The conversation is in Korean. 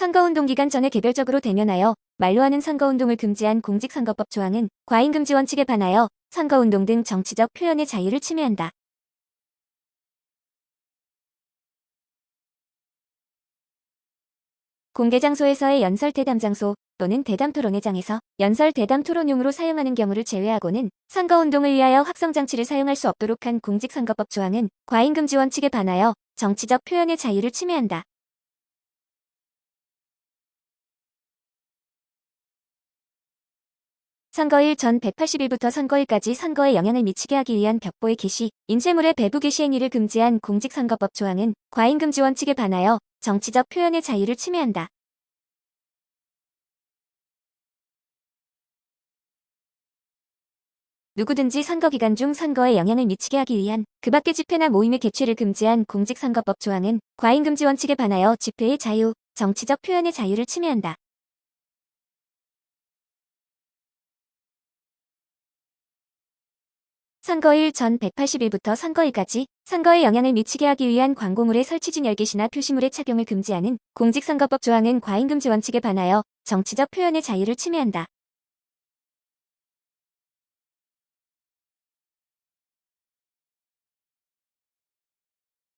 선거운동 기간 전에 개별적으로 대면하여 말로 하는 선거운동을 금지한 공직선거법 조항은 과잉금지 원칙에 반하여 선거운동 등 정치적 표현의 자유를 침해한다. 공개 장소에서의 연설 대담 장소 또는 대담 토론회장에서 연설 대담 토론용으로 사용하는 경우를 제외하고는 선거운동을 위하여 확성장치를 사용할 수 없도록 한 공직선거법 조항은 과잉금지 원칙에 반하여 정치적 표현의 자유를 침해한다. 선거일 전 180일부터 선거일까지 선거에 영향을 미치게 하기 위한 벽보의 게시, 인쇄물의 배부 게시 행위를 금지한 공직선거법 조항은 과잉금지 원칙에 반하여 정치적 표현의 자유를 침해한다. 누구든지 선거 기간 중 선거에 영향을 미치게 하기 위한 그 밖의 집회나 모임의 개최를 금지한 공직선거법 조항은 과잉금지 원칙에 반하여 집회의 자유, 정치적 표현의 자유를 침해한다. 선거일 전 180일부터 선거일까지 선거에 영향을 미치게 하기 위한 광고물의 설치진 열개시나 표시물의 착용을 금지하는 공직선거법 조항은 과잉금지 원칙에 반하여 정치적 표현의 자유를 침해한다.